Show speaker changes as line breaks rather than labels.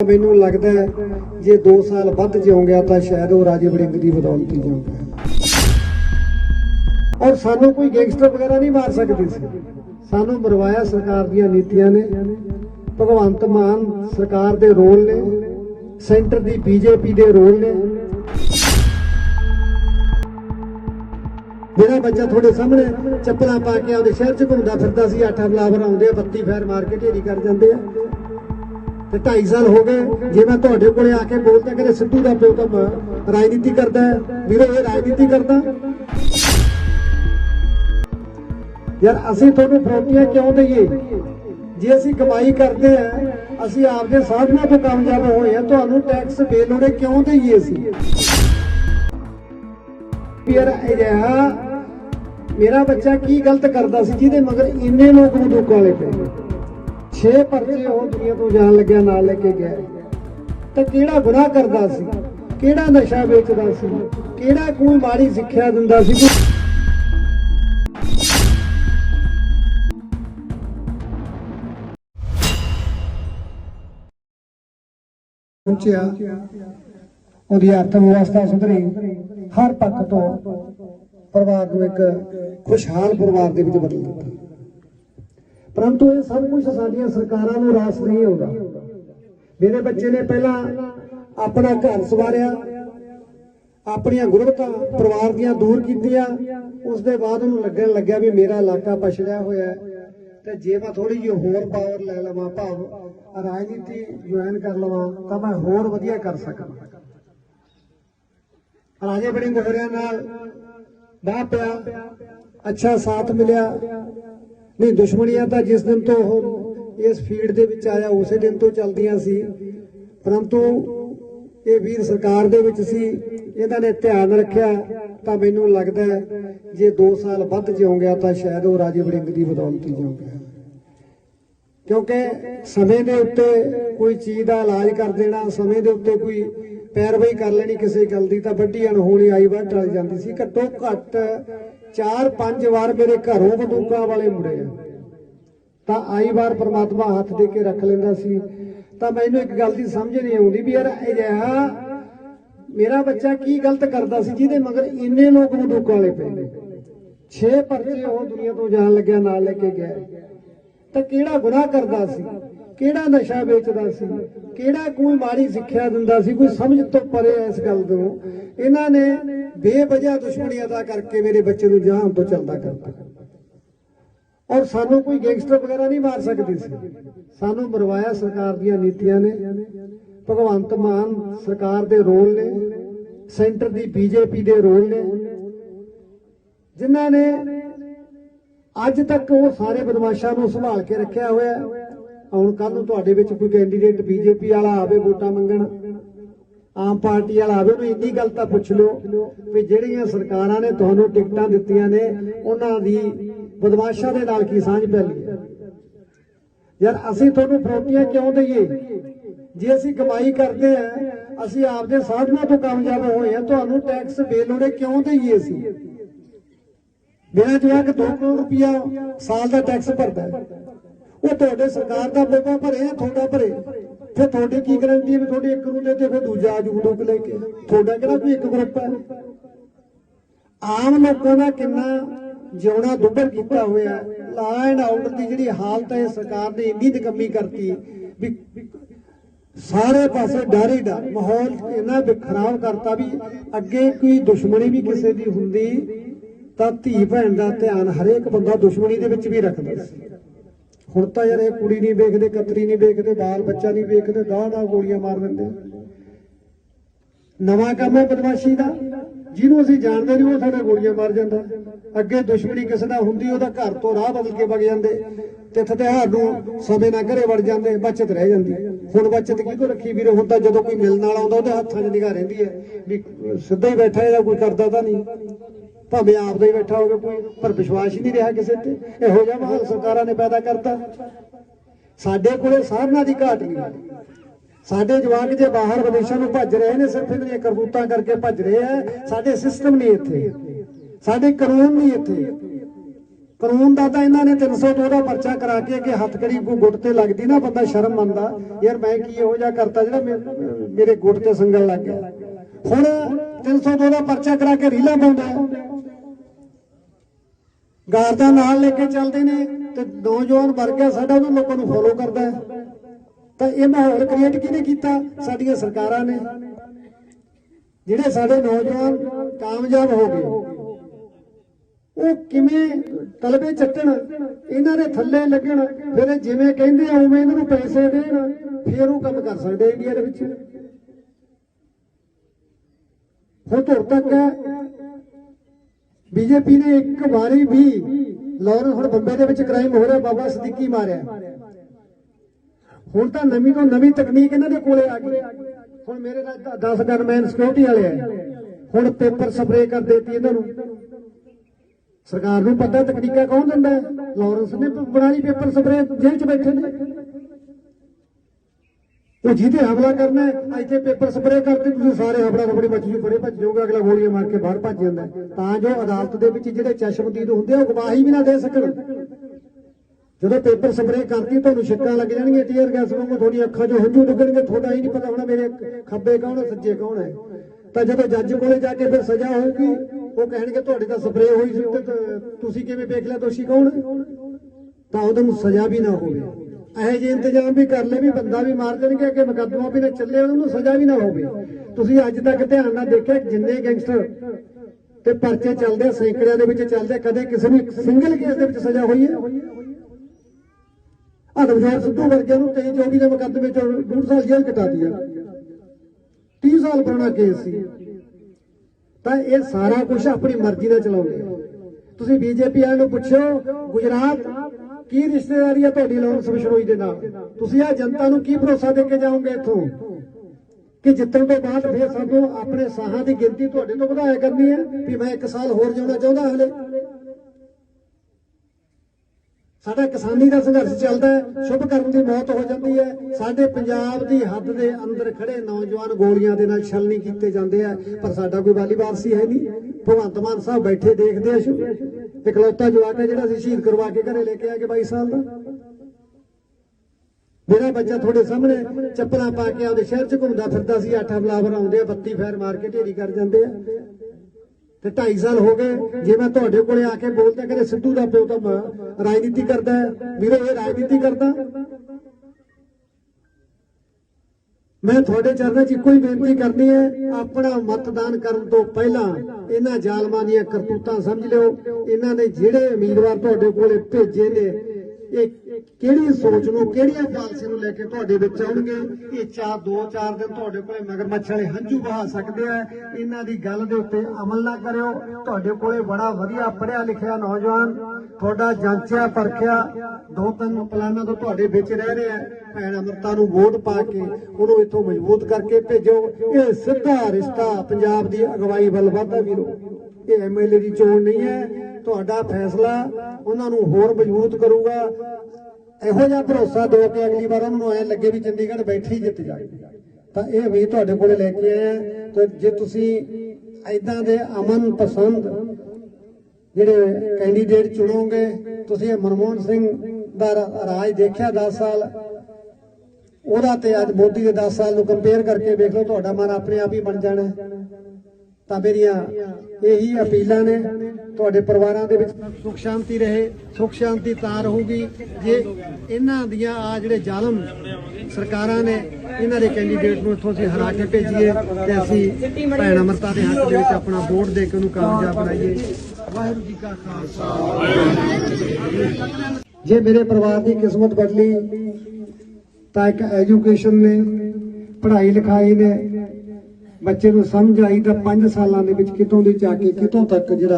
ਮੈਨੂੰ ਲੱਗਦਾ ਹੈ ਜੇ 2 ਸਾਲ ਵੱਧ ਜਿਉਂਗਾ ਤਾਂ ਸ਼ਾਇਦ ਉਹ ਰਾਜੇ ਵੜਿੰਗ ਦੀ ਬਦੌਲਤ ਹੀ ਜਿਉਂਗਾ ਔਰ ਸਾਨੂੰ ਕੋਈ ਗੈਂਗਸਟਰ ਵਗੈਰਾ ਨਹੀਂ ਮਾਰ ਸਕਦੇ ਸੀ। ਸਾਨੂੰ ਮਰਵਾਇਆ ਸਰਕਾਰ ਦੀਆਂ ਨੀਤੀਆਂ ਨੇ। ਭਗਵੰਤ ਮਾਨ ਸਰਕਾਰ ਦੇ ਰੋਲ ਨੇ। ਸੈਂਟਰ ਦੀ ਬੀਜੇਪੀ ਦੇ ਰੋਲ ਨੇ। ਮੇਰਾ ਬੱਚਾ ਤੁਹਾਡੇ ਸਾਹਮਣੇ ਚੱਪਲਾਂ ਪਾ ਕੇ ਆਪਦੇ ਸ਼ਹਿਰ 'ਚ ਘੁੰਮਦਾ ਫਿਰਦਾ ਸੀ। ਅੱਠ ਹਮਲਾਵਰ ਆਉਂਦੇ ਆ, ਬੱਤੀ ਫੈਰ ਮਾਰ ਕੇ ਢੇਰੀ ਕਰ ਜਾਂਦੇ ਆ। ਤੇ 2.5 ਸਾਲ ਹੋ ਗਏ। ਜੇ ਮੈਂ ਤੁਹਾਡੇ ਕੋਲੇ ਆ ਕੇ ਬੋਲਦਾ ਕਿ ਸਿੱਧੂ ਦਾ ਪਿਓ ਤਾਂ ਰਾਜਨੀਤੀ ਕਰਦਾ ਹੈ ਵੀਰੋ ਇਹ ਰਾਜਨੀਤੀ ਕਰਦਾ। ਯਾਰ ਅਸੀਂ ਤੁਹਾਨੂੰ ਫਰੋਟੀਆਂ ਕਿਉਂ ਦਈਏ? ਜੇ ਅਸੀਂ ਕਮਾਈ ਕਰਦੇ ਆ, ਅਸੀਂ ਆਪਦੇ ਸਾਧਨਾਂ ਤੋਂ ਕਾਮਯਾਬ ਹੋਏ ਆ, ਤੁਹਾਨੂੰ ਟੈਕਸ ਬੇਲੋੜੇ ਕਿਉਂ ਦਈਏ ਅਸੀਂ? ਯਾਰ ਅਜਿਹਾ ਮੇਰਾ ਬੱਚਾ ਕੀ ਗਲਤ ਕਰਦਾ ਸੀ ਜਿਹਦੇ ਮਗਰ ਇੰਨੇ ਲੋਕ ਨੂੰ ਬੰਦੂਕਾਂ ਵਾਲੇ ਪਏ। ਛੇ ਪਰਚੇ ਉਹ ਦੁਨੀਆ ਤੋਂ ਜਾਣ ਲੱਗਿਆ, ਨਾਲ ਲੈ ਕੇ ਗਿਆ। ਤਾਂ ਕਿਹੜਾ ਗੁਨਾਹ ਕਰਦਾ ਸੀ? ਕਿਹੜਾ ਨਸ਼ਾ ਵੇਚਦਾ ਸੀ? ਕਿਹੜਾ ਕੋਈ ਮਾੜੀ ਸਿੱਖਿਆ ਦਿੰਦਾ ਸੀ? ਪਹੁੰਚਿਆ। ਉਹਦੀ ਅਰਥ ਵਿਵਸਥਾ ਸੁਧਰੀ। ਹਰ ਪੱਖ ਤੋਂ ਪਰਿਵਾਰ ਨੂੰ ਇੱਕ ਖੁਸ਼ਹਾਲ ਪਰਿਵਾਰ ਦੇ ਵਿੱਚ ਬਦਲ ਦਿੱਤਾ। ਪਰੰਤੂ ਇਹ ਸਭ ਕੁਝ ਸਾਡੀਆਂ ਸਰਕਾਰਾਂ ਨੂੰ ਰਾਸ ਨਹੀਂ ਆਉਂਦਾ। ਮੇਰੇ ਬੱਚੇ ਨੇ ਪਹਿਲਾਂ ਆਪਣਾ ਘਰ ਸਵਾਰਿਆ, ਆਪਣੀਆਂ ਗੁਰਬਤਾਂ ਪਰਿਵਾਰ ਦੀਆਂ ਦੂਰ ਕੀਤੀਆਂ ਉਸ ਦੇ ਬਾਅਦ ਉਹਨੂੰ ਲੱਗਣ ਲੱਗਿਆ ਵੀ ਮੇਰਾ ਇਲਾਕਾ ਪਛੜਿਆ ਹੋਇਆ ਹੈ। ਤੇ ਜੇ ਮੈਂ ਥੋੜੀ ਜਿਹੀ ਹੋਰ ਪਾਵਰ ਲੈ ਲਵਾਂ, ਭਾਵ ਰਾਜਨੀਤੀ ਜੁਆਇਨ ਕਰ ਲਵਾਂ, ਤਾਂ ਮੈਂ ਹੋਰ ਵਧੀਆ ਕਰ ਸਕਾਂ ਰਾਜੇ ਬੜੀ ਮੁਹਰਿਆਂ ਨਾਲ ਬਾਹ ਪਿਆ, ਅੱਛਾ ਸਾਥ ਮਿਲਿਆ। ਨਹੀਂ, ਦੁਸ਼ਮਣੀਆਂ ਤਾਂ ਜਿਸ ਦਿਨ ਤੋਂ ਉਹ ਇਸ ਫੀਲਡ ਦੇ ਵਿੱਚ ਆਇਆ, ਉਸੇ ਦਿਨ ਤੋਂ ਚੱਲਦੀਆਂ ਸੀ। ਪਰੰਤੂ ਇਹ ਵੀਰ ਸਰਕਾਰ ਦੇ ਵਿੱਚ ਸੀ, ਇਹਨਾਂ ਨੇ ਧਿਆਨ ਰੱਖਿਆ, ਤਾਂ ਮੈਨੂੰ ਲੱਗਦਾ ਜੇ 2 ਸਾਲ ਵੱਧ ਜਿਉਂ ਗਿਆ ਤਾਂ ਸ਼ਾਇਦ ਉਹ ਰਾਜੇ ਵੜਿੰਗ ਦੀ ਬਦੌਲਤ ਹੀ ਗਿਆ ਕਿਉਂਕਿ ਸਮੇਂ ਦੇ ਉੱਤੇ ਕੋਈ ਚੀਜ਼ ਦਾ ਇਲਾਜ ਕਰ ਦੇਣਾ, ਸਮੇਂ ਦੇ ਉੱਤੇ ਕੋਈ ਪੈਰਵਾਈ ਕਰ ਲੈਣੀ ਕਿਸੇ ਗੱਲ ਦੀ, ਤਾਂ ਵੱਡੀ ਅਣਹੋਣੀ ਆਈ ਵਾਰ ਟਲ ਜਾਂਦੀ ਸੀ। ਘੱਟੋ ਘੱਟ 4-5 ਵਾਰ ਮੇਰੇ ਘਰੋਂ ਬੰਦੂਕਾਂ ਵਾਲੇ ਮੁੜੇ ਤਾਂ ਆਈ ਵਾਰ ਪ੍ਰਮਾਤਮਾ ਹੱਥ ਦੇ ਕੇ ਰੱਖ ਲੈਂਦਾ ਸੀ। ਤਾਂ ਮੈਨੂੰ ਇੱਕ ਗੱਲ ਦੀ ਸਮਝ ਨਹੀਂ ਆਉਂਦੀ ਵੀ ਯਾਰ ਅਜਿਹਾ ਮੇਰਾ ਬੱਚਾ ਕੀ ਗਲਤ ਕਰਦਾ ਸੀ, ਜਿਹਦੇ ਮਗਰ ਇੰਨੇ ਲੋਕ ਬਦੂਕਾਂ ਵਾਲੇ ਪਏ ਨੇ। 6 ਪਰਚੇ ਉਹ ਦੁਨੀਆ ਤੋਂ ਜਾਣ ਲੱਗਿਆ, ਨਾਲ ਲੈ ਕੇ ਗਿਆ। ਤਾਂ ਕਿਹੜਾ ਗੁਨਾਹ ਕਰਦਾ ਸੀ? ਕਿਹੜਾ ਨਸ਼ਾ ਵੇਚਦਾ ਸੀ? ਕਿਹੜਾ ਕੋਈ ਮਾੜੀ ਸਿੱਖਿਆ ਦਿੰਦਾ ਸੀ? ਕੋਈ ਸਮਝ ਤੋਂ ਪਰੇ ਇਸ ਗੱਲ ਤੋਂ। ਇਹਨਾਂ ਨੇ ਬੇਵਜ੍ਹਾ ਦੁਸ਼ਮਣੀ ਅਦਾ ਕਰਕੇ ਮੇਰੇ ਬੱਚੇ ਨੂੰ ਜਹਾਨ ਤੋਂ ਚੱਲਦਾ ਕਰਤਾ। ਔਰ ਸਾਨੂੰ ਕੋਈ ਗੈਂਗਸਟਰ ਵਗੈਰਾ ਨਹੀਂ ਮਾਰ ਸਕਦੇ ਸੀ। ਸਾਨੂੰ ਮਰਵਾਇਆ ਸਰਕਾਰ ਦੀਆਂ ਨੀਤੀਆਂ ਨੇ। ਭਗਵੰਤ ਮਾਨ ਸਰਕਾਰ ਦੇ ਰੋਲ ਨੇ। ਸੈਂਟਰ ਦੀ ਬੀਜੇਪੀ ਦੇ ਰੋਲ ਨੇ। ਜਿਨ੍ਹਾਂ ਨੇ ਅੱਜ ਤੱਕ ਉਹ ਸਾਰੇ ਬਦਮਾਸ਼ਾਂ ਨੂੰ ਸੰਭਾਲ ਕੇ ਰੱਖਿਆ ਹੋਇਆ ਹੁਣ ਕੱਲ ਨੂੰ ਤੁਹਾਡੇ ਵਿੱਚ ਕੋਈ ਕੈਂਡੀਡੇਟ ਬੀਜੇਪੀ ਵਾਲਾ ਆਵੇ, ਵੋਟਾਂ ਮੰਗਣ, ਆਮ ਪਾਰਟੀ ਵਾਲਾ ਆਵੇ, ਉਹਨੂੰ ਇੰਨੀ ਗੱਲ ਤਾਂ ਪੁੱਛ ਲਿਓ ਵੀ ਜਿਹੜੀਆਂ ਸਰਕਾਰਾਂ ਨੇ ਤੁਹਾਨੂੰ ਟਿਕਟਾਂ ਦਿੱਤੀਆਂ ਨੇ, ਉਹਨਾਂ ਦੀ ਬਦਮਾਸ਼ਾਂ ਦੇ ਨਾਲ ਕੀ ਸਾਂਝ ਪੈ ਲਈ ਯਾਰ ਅਸੀਂ ਤੁਹਾਨੂੰ ਫਰੋਟੀਆਂ ਕਿਉਂ ਦਈਏ? ਜੇ ਅਸੀਂ ਕਮਾਈ ਕਰਦੇ ਆ ਅਸੀਂ ਆਪਦੇ ਸਾਧਨਾਂ ਤੋਂ ਕਾਮਯਾਬ ਹੋਏ ਆ ਤੁਹਾਨੂੰ ਟੈਕਸ ਬੇਲੋੜੇ ਕਿਉਂ ਦਈਏ ਅਸੀਂ? ਮੇਰਾ ਜਵਾਕ 2 ਕਰੋੜ ਰੁਪਇਆ ਸਾਲ ਦਾ ਟੈਕਸ ਭਰਦਾ ਹੈ। ਉਹ ਤੁਹਾਡੇ ਸਰਕਾਰ ਦਾ ਬੋਗਾ ਭਰੇ ਆ, ਤੁਹਾਡਾ ਭਰੇ। ਫਿਰ ਤੁਹਾਡੇ ਕੀ ਗਰੰਟੀ ਹੈ ਵੀ ਤੁਹਾਡੇ ਇੱਕ ਨੂੰ ਦੇ ਤੇ ਫਿਰ ਦੂਜਾ ਆ ਜੂ ਲੈ ਕੇ? ਤੁਹਾਡਾ ਕਿਹੜਾ ਵੀ ਇੱਕ ਗਰੁੱਪ ਹੈ ਆਮ ਲੋਕਾਂ ਦਾ ਕਿੰਨਾ ਜਿਉਣਾ ਦੁੱਭਰ ਕੀਤਾ ਹੋਇਆ ਲਾ ਐਂਡ ਆਰਡਰ ਦੀ ਜਿਹੜੀ ਹਾਲਤ ਹੈ ਸਰਕਾਰ ਨੇ ਇੰਨੀ ਨਿਕੰਮੀ ਕਰਤੀ ਵੀ ਸਾਰੇ ਪਾਸੇ ਡਰ ਹੀ ਡਰ। ਮਾਹੌਲ ਇਹਨਾਂ ਵੀ ਖਰਾਬ ਕਰਤਾ ਵੀ ਅੱਗੇ ਕੋਈ ਦੁਸ਼ਮਣੀ ਵੀ ਕਿਸੇ ਦੀ ਹੁੰਦੀ ਤਾਂ ਧੀ ਭੈਣ ਦਾ ਧਿਆਨ ਹਰੇਕ ਬੰਦਾ ਦੁਸ਼ਮਣੀ ਦੇ ਵਿੱਚ ਵੀ ਰੱਖਦਾ ਸੀ। ਹੁਣ ਤਾਂ ਯਾਰ ਇਹ ਕੁੜੀ ਨਹੀਂ ਵੇਖਦੇ, ਕਤਰੀ ਨਹੀਂ ਵੇਖਦੇ, ਬਾਲ ਬੱਚਾ ਨਹੀਂ ਵੇਖਦੇ ਗਾਹ ਨਾਲ ਗੋਲੀਆਂ ਮਾਰ ਦਿੰਦੇ। ਨਵਾਂ ਕੰਮ ਹੈ ਬਦਮਾਸ਼ੀ ਦਾ। ਜਿਹਨੂੰ ਅਸੀਂ ਜਾਣਦੇ ਨਹੀਂ, ਉਹ ਸਾਡੇ ਗੋਲੀਆਂ ਮਾਰ ਜਾਂਦਾ। ਅੱਗੇ ਦੁਸ਼ਮਣੀ ਕਿਸੇ ਦਾ ਹੁੰਦੀ, ਉਹਦਾ ਘਰ ਤੋਂ ਰਾਹ ਬਦਲ ਕੇ ਵਗ ਜਾਂਦੇ। ਤੇ ਫਤਿਹਾਰ ਨੂੰ ਸਮੇਂ ਨਾਲ ਘਰੇ ਵੜ ਜਾਂਦੇ, ਬਚਤ ਰਹਿ ਜਾਂਦੀ। ਹੁਣ ਬਚਤ ਕਿਹਨੂੰ ਰੱਖੀ ਵੀਰੇ? ਹੁਣ ਤਾਂ ਜਦੋਂ ਕੋਈ ਮਿਲਣ ਵਾਲਾ ਆਉਂਦਾ, ਉਹਦੇ ਹੱਥਾਂ 'ਚ ਨਿਗਾਹ ਰਹਿੰਦੀ ਹੈ। ਵੀ ਸਿੱਧਾ ਹੀ ਬੈਠਾ, ਇਹਦਾ ਕੋਈ ਕਰਦਾ ਤਾਂ ਨਹੀਂ। ਭਾਵੇਂ ਆਪਦਾ ਹੀ ਬੈਠਾ ਹੋਵੇ ਕੋਈ, ਪਰ ਵਿਸ਼ਵਾਸ ਹੀ ਨਹੀਂ ਰਿਹਾ ਕਿਸੇ ਤੇ। ਇਹੋ ਜਿਹਾ ਮਾਹੌਲ ਸਰਕਾਰਾਂ ਨੇ ਪੈਦਾ ਕਰਤਾ। ਸਾਡੇ ਕੋਲੇ ਸਾਧਨਾਂ ਦੀ ਘਾਟ ਨਹੀਂ। ਸਾਡੇ ਜਵਾਨ ਜੇ ਬਾਹਰ ਵਿਦੇਸ਼ਾਂ ਨੂੰ ਭੱਜ ਰਹੇ ਨੇ, ਸਿਰਫ ਇਹਨਾਂ ਦੀਆਂ ਕਰਤੂਤਾਂ ਕਰਕੇ ਭੱਜ ਰਹੇ ਆ। ਸਾਡੇ ਸਿਸਟਮ ਨਹੀਂ ਇੱਥੇ। ਸਾਡੇ ਕਾਨੂੰਨ ਨਹੀਂ ਇੱਥੇ। ਕਾਨੂੰਨ ਦਾ ਤਾਂ ਇਹਨਾਂ ਨੇ 302 ਦਾ ਪਰਚਾ ਕਰਾ ਕੇ ਕਿ ਹੱਥਕੜੀ ਕੋ ਗੁੱਟ ਤੇ ਲੱਗਦੀ ਨਾ, ਬੰਦਾ ਸ਼ਰਮ ਮੰਨਦਾ, ਯਾਰ ਮੈਂ ਕੀ ਇਹੋ ਜਿਹਾ ਕਰਤਾ ਜਿਹੜਾ ਮੇ- ਮੇਰੇ ਗੁੱਟ ਤੇ ਸੰਗਲ ਲੱਗ ਗਿਆ। ਹੁਣ 302 ਦਾ ਪਰਚਾ ਕਰਾ ਕੇ ਰੀਲਾ ਪਾਉਂਦਾ। ਗਾਰਦਾ ਨਾਲ ਲੈ ਕੇ ਚੱਲਦੇ ਨੇ ਤੇ ਨੌਜਵਾਨ ਵਰਗ ਹੈ, ਸਾਡਾ ਉਹਨਾਂ ਲੋਕਾਂ ਨੂੰ ਫੋਲੋ ਕਰਦਾ ਹੈ। ਤਾਂ ਇਹ ਮਾਹੌਲ ਕ੍ਰੀਏਟ ਕਿਹਨੇ ਕੀਤਾ? ਸਾਡੀਆਂ ਸਰਕਾਰਾਂ ਨੇ। ਜਿਹੜੇ ਸਾਡੇ ਨੌਜਵਾਨ ਕਾਮਯਾਬ ਹੋ ਗਏ, ਉਹ ਕਿਵੇਂ ਤਲਬੇ ਚੱਟਣ, ਇਹਨਾਂ ਦੇ ਥੱਲੇ ਲੱਗਣ, ਫਿਰ ਜਿਵੇਂ ਕਹਿੰਦੇ ਆ, ਉਵੇਂ ਇਹਨਾਂ ਨੂੰ ਪੈਸੇ ਦੇਣ, ਫਿਰ ਉਹ ਕੰਮ ਕਰ ਸਕਦੇ ਇੰਡੀਆ ਦੇ ਵਿੱਚ। ਹੁਣ ਧੁਰ ਤੱਕ ਬੀਜੇਪੀ ਨੇ ਇੱਕ ਵਾਰੀ ਵੀ ਲਾਹੌਰ ਹੁਣ ਬੰਬੇ ਦੇ ਵਿੱਚ ਕ੍ਰਾਈਮ ਹੋ ਰਿਹਾ, ਬਾਬਾ ਸਦੀਕੀ ਮਾਰਿਆ। ਹੁਣ ਤਾਂ ਨਵੀਂ ਤੋਂ ਨਵੀਂ ਤਕਨੀਕ ਇਹਨਾਂ ਦੇ ਕੋਲੇ ਆ ਗਈ। ਹੁਣ ਮੇਰੇ ਨਾਲ 10 ਗਨਮੈਨ ਸਿਕਿਉਰਿਟੀ ਵਾਲੇ ਆ। ਹੁਣ ਪੇਪਰ ਸਪਰੇਅ ਕਰ ਦਿੱਤੀ ਇਹਨਾਂ ਨੂੰ। ਸਰਕਾਰ ਨੂੰ ਪਤਾ ਤਕਨੀਕਾਂ ਕੌਣ ਦਿੰਦਾ ਹੈ? ਲਾਰੈਂਸ ਨੇ ਬਣਾ ਲਈ ਪੇਪਰ ਸਪਰੇ ਜੇਲ੍ਹ 'ਚ ਬੈਠੇ ਨੇ। ਉਹ ਜਿਹਦੇ ਹਮਲਾ ਕਰਨਾ ਇੱਥੇ ਪੇਪਰ ਸਪਰੇਅ ਕਰਦੇ ਤੁਸੀਂ ਸਾਰੇ ਹਮਲਾ ਰਬੜੀ ਮੱਚ ਜੂ ਪਰੇ ਭੱਜ ਜਾਓਗੇ, ਅਗਲਾ ਗੋਲੀਆਂ ਮਾਰ ਕੇ ਬਾਹਰ ਭੱਜ ਜਾਂਦਾ ਤਾਂ ਜੋ ਅਦਾਲਤ ਦੇ ਵਿੱਚ ਜਿਹੜੇ ਚਸ਼ਮਦੀਦ ਹੁੰਦੇ ਆ, ਉਹ ਗਵਾਹੀ ਵੀ ਨਾ ਦੇ ਸਕਣ। ਜਦੋਂ ਪੇਪਰ ਸਪਰੇਅ ਕਰਤੀ, ਤੁਹਾਨੂੰ ਛਿੱਕਾਂ ਲੱਗ ਜਾਣਗੀਆਂ ਟੀਅਰ ਗੈਸ ਵਾਂਗੂ ਤੁਹਾਡੀ ਅੱਖਾਂ 'ਚੋਂ ਹੰਝੂ ਡਿੱਗਣਗੇ, ਤੁਹਾਡਾ ਹੀ ਨਹੀਂ ਪਤਾ ਹੋਣਾ ਮੇਰੇ ਖੱਬੇ ਕੌਣ ਹੈ ਸੱਜੇ ਕੌਣ ਹੈ ਤਾਂ ਜਦੋਂ ਜੱਜ ਕੋਲੇ ਜਾ ਕੇ ਫਿਰ ਸਜ਼ਾ ਹੋਊਗੀ, ਉਹ ਕਹਿਣਗੇ, ਤੁਹਾਡੀ ਤਾਂ ਸਪਰੇਅ ਹੋਈ ਸੀ, ਤੇ ਤੁਸੀਂ ਕਿਵੇਂ ਵੇਖ ਲਿਆ ਦੋਸ਼ੀ ਕੌਣ? ਤਾਂ ਉਹਨੂੰ ਸਜ਼ਾ ਵੀ ਨਾ ਹੋਵੇ। ਇਹੋ ਜਿਹੇ ਇੰਤਜ਼ਾਮ ਵੀ ਕਰ ਲੈ ਵੀ ਬੰਦਾ ਵੀ ਮਾਰ ਦੇਣਗੇ ਕਿ ਮੁਕੱਦਮਾ ਵੀ ਨਾ ਚੱਲੇ, ਉਹਨੂੰ ਸਜ਼ਾ ਵੀ ਨਾ ਹੋਵੇ। ਤੁਸੀਂ ਅੱਜ ਤੱਕ ਧਿਆਨ ਨਾਲ ਦੇਖਿਆ ਜਿੰਨੇ ਗੈਂਗਸਟਰ ਤੇ ਪਰਚੇ ਚੱਲਦੇ ਸੈਂਕੜਿਆਂ ਦੇ ਵਿੱਚ ਚੱਲਦੇ ਕਦੇ ਕਿਸੇ ਨੂੰ ਸਿੰਗਲ ਕੇਸ ਦੇ ਵਿੱਚ ਸਜ਼ਾ ਹੋਈ ਹੈ? ਅਨਵਜੋਤ ਸਿੱਧੂ ਵਰਗਿਆਂ ਨੂੰ 23 24 ਦੇ ਮੁਕੱਦਮੇ ਚੋਂ ਡੂਢ ਸਾਲ ਜੇਲ੍ਹ ਕਟਾਤੀ ਆ 30 ਸਾਲ ਪੁਰਾਣਾ ਕੇਸ ਸੀ। ਤਾਂ ਇਹ ਸਾਰਾ ਕੁਝ ਆਪਣੀ ਮਰਜ਼ੀ ਨਾਲ ਚਲਾਉਂਦੇ ਤੁਸੀਂ ਬੀਜੇਪੀ ਵਾਲਿਆਂ ਨੂੰ ਪੁੱਛੋ ਗੁਜਰਾਤ ਕੀ ਰਿਸ਼ਤੇਦਾਰੀ ਆ ਤੁਹਾਡੀ ਲਾਰੈਂਸ ਬਿਸ਼ਨੋਈ ਦੇ ਨਾਲ? ਤੁਸੀਂ ਆ ਜਨਤਾ ਨੂੰ ਕੀ ਭਰੋਸਾ ਦੇ ਕੇ ਜਾਓਗੇ ਇੱਥੋਂ? ਕਿ ਜਿੱਤਣ ਤੋਂ ਬਾਅਦ ਫਿਰ ਸਾਨੂੰ ਆਪਣੇ ਸਾਹਾਂ ਦੀ ਗਿਣਤੀ ਤੁਹਾਡੇ ਤੋਂ ਵਧਾਇਆ ਕਰਨੀ ਹੈ ਵੀ ਮੈਂ ਇੱਕ ਸਾਲ ਹੋਰ ਜਿਉਣਾ ਚਾਹੁੰਦਾ ਹਲੇ? ਸਾਡਾ ਕਿਸਾਨੀ ਦਾ ਸੰਘਰਸ਼ ਚੱਲਦਾ ਹੈ, ਸ਼ੁਭ ਕਰਨ ਦੀ ਮੌਤ ਹੋ ਜਾਂਦੀ ਹੈ। ਸਾਡੇ ਪੰਜਾਬ ਦੀ ਹੱਦ ਦੇ ਅੰਦਰ ਖੜੇ ਨੌਜਵਾਨ ਗੋਲੀਆਂ ਦੇ ਨਾਲ ਛਲਣੀ ਕੀਤੇ ਜਾਂਦੇ ਆ, ਪਰ ਸਾਡਾ ਕੋਈ ਵਾਲੀ ਵਾਰਸੀ ਹੈ ਨਹੀਂ। ਭਗਵੰਤ ਮਾਨ ਸਾਹਿਬ ਬੈਠੇ ਦੇਖਦੇ ਆ ਇਕਲੌਤਾ ਜਵਾਕ ਹੈ ਜਿਹੜਾ ਅਸੀਂ ਸ਼ਹੀਦ ਕਰਵਾ ਕੇ ਘਰੇ ਲੈ ਕੇ ਆ ਕੇ 22 ਸਾਲ ਦਾ ਮੇਰਾ ਬੱਚਾ ਤੁਹਾਡੇ ਸਾਹਮਣੇ ਚੱਪਲਾਂ ਪਾ ਕੇ ਆਪਦੇ ਸ਼ਹਿਰ 'ਚ ਘੁੰਮਦਾ ਫਿਰਦਾ ਸੀ, ਅੱਠ ਹਮਲਾਵਰ ਆਉਂਦੇ ਆ 32 ਫੈਰ ਮਾਰ ਕੇ ਢੇਰੀ ਕਰ ਜਾਂਦੇ ਆ। ਤੇ 2.5 ਸਾਲ ਹੋ ਗਏ, ਜੇ ਮੈਂ ਤੁਹਾਡੇ ਕੋਲੇ ਆ ਕੇ ਬੋਲਦਾ ਕਰੇ ਸਿੱਧੂ ਦਾ ਪਿਓ ਤਾਂ ਰਾਜਨੀਤੀ ਕਰਦਾ ਹੈ। ਵੀਰੋ, ਇਹ ਰਾਜਨੀਤੀ ਕਰਦਾ। ਮੈਂ ਤੁਹਾਡੇ ਚਰਨਾਂ 'ਚ ਇੱਕੋ ਹੀ ਬੇਨਤੀ ਕਰਨੀ ਹੈ, ਆਪਣਾ ਮਤਦਾਨ ਕਰਨ ਤੋਂ ਪਹਿਲਾਂ ਇਹਨਾਂ ਜ਼ਾਲਮਾਂ ਦੀਆਂ ਕਰਤੂਤਾਂ ਸਮਝ ਲਿਓ। ਇਹਨਾਂ ਨੇ ਜਿਹੜੇ ਉਮੀਦਵਾਰ ਤੁਹਾਡੇ ਕੋਲੇ ਭੇਜੇ ਨੇ, ਇਹ ਕਿਹੜੀ ਸੋਚ ਨੂੰ, ਕਿਹੜੀਆਂ ਪਾਲਸੀ ਨੂੰ ਲੈ ਕੇ ਤੁਹਾਡੇ ਵਿੱਚ ਆਉਣਗੇ? ਇਹ ਚਾਰ, ਦੋ, ਚਾਰ ਦਿਨ ਤੁਹਾਡੇ ਕੋਲੇ ਮਗਰਮੱਛ ਵਾਲੇ ਹੰਝੂ ਬਹਾ ਸਕਦੇ ਆ। ਇਹਨਾਂ ਦੀ ਗੱਲ ਦੇ ਉੱਤੇ ਅਮਲ ਨਾ ਕਰਿਓ। ਤੁਹਾਡੇ ਕੋਲੇ ਬੜਾ ਵਧੀਆ ਪੜ੍ਹਿਆ ਲਿਖਿਆ ਨੌਜਵਾਨ ਤੁਹਾਡਾ ਜਾਂਚਿਆ, ਪਰਖਿਆ, ਦੋ ਤਿੰਨ ਪਲਾਨਾਂ ਤੋਂ ਤੁਹਾਡੇ ਵਿੱਚ ਰਹਿ ਰਿਹਾ ਭੈਣ ਅਮਰਤਾ ਨੂੰ ਵੋਟ ਪਾ ਕੇ ਉਹਨੂੰ ਇੱਥੋਂ ਮਜ਼ਬੂਤ ਕਰਕੇ ਭੇਜੋ। ਇਹ ਸਿੱਧਾ ਰਿਸ਼ਤਾ ਪੰਜਾਬ ਦੀ ਅਗਵਾਈ ਵੱਲ ਵਧਦਾ ਵੀਰੋ। ਇਹ ਐਮਐਲਏ ਦੀ ਚੋਣ ਨਹੀਂ ਹੈ। ਤੁਹਾਡਾ ਫੈਸਲਾ ਉਹਨਾਂ ਨੂੰ ਹੋਰ ਮਜ਼ਬੂਤ ਕਰੂਗਾ। ਇਹੋ ਜਿਹਾ ਭਰੋਸਾ ਦੋ ਕੇ ਅਗਲੀ ਵਾਰ ਉਹਨਾਂ ਨੂੰ ਐ ਲੱਗੇ ਵੀ ਚੰਡੀਗੜ੍ਹ ਬੈਠੀ ਜਿੱਤ ਜਾਏ। ਤਾਂ ਇਹ ਵੀ ਤੁਹਾਡੇ ਕੋਲੇ ਲੈ ਕੇ ਆਇਆ ਤੇ ਜੇ ਤੁਸੀਂ ਐਦਾਂ ਦੇ ਅਮਨ ਪਸੰਦ ਜਿਹੜੇ ਕੈਂਡੀਡੇਟ ਚੁਣੋਗੇ, ਤੁਸੀਂ ਮਨਮੋਹਨ ਸਿੰਘ ਦਾ ਰਾਜ ਦੇਖਿਆ 10 ਸਾਲ। ਉਹਦਾ ਤੇ ਅੱਜ ਮੋਦੀ ਦੇ 10 ਸਾਲ ਨੂੰ ਕੰਪੇਅਰ ਕਰਕੇ ਵੇਖ ਲਓ, ਤੁਹਾਡਾ ਮਨ ਆਪਣੇ ਆਪ ਹੀ ਬਣ ਜਾਣਾ। ਤਾਂ ਮੇਰੀਆਂ ਇਹੀ ਅਪੀਲਾਂ ਨੇ। ਤੁਹਾਡੇ ਪਰਿਵਾਰਾਂ ਦੇ ਵਿੱਚ ਸੁਖ ਸ਼ਾਂਤੀ ਰਹੇ, ਸੁਖ ਸ਼ਾਂਤੀ ਤਾਂ ਰਹੂਗੀ। ਜੇ ਇਹਨਾਂ ਦੀਆਂ ਆ ਜਿਹੜੇ ਜ਼ਾਲਮ ਸਰਕਾਰਾਂ ਨੇ, ਇਹਨਾਂ ਦੇ ਕੈਂਡੀਡੇਟ ਨੂੰ ਇੱਥੋਂ ਅਸੀਂ ਹਰਾ ਕੇ ਭੇਜੀਏ ਤੇ ਅਸੀਂ ਭੈਣ ਅਮਰਤਾ ਦੇ ਹੱਕ ਦੇ ਵਿੱਚ ਆਪਣਾ ਵੋਟ ਦੇ ਕੇ ਉਹਨੂੰ ਕਾਮਯਾਬ ਬਣਾਈਏ। ਵਾਹਿਗੁਰੂ ਜੀ ਕਾ ਖਾਲਸਾ। ਜੇ ਮੇਰੇ ਪਰਿਵਾਰ ਦੀ ਕਿਸਮਤ ਬਦਲੀ, ਤਾਂ ਇੱਕ ਐਜੂਕੇਸ਼ਨ ਨੇ, ਪੜ੍ਹਾਈ ਲਿਖਾਈ ਨੇ, ਬੱਚੇ ਨੂੰ ਸਮਝ ਆਈ ਤਾਂ 5 ਸਾਲਾਂ ਦੇ ਵਿੱਚ ਕਿਤੋਂ ਦੀ ਜਾ ਕੇ ਕਿਤੋਂ ਤੱਕ ਜਿਹੜਾ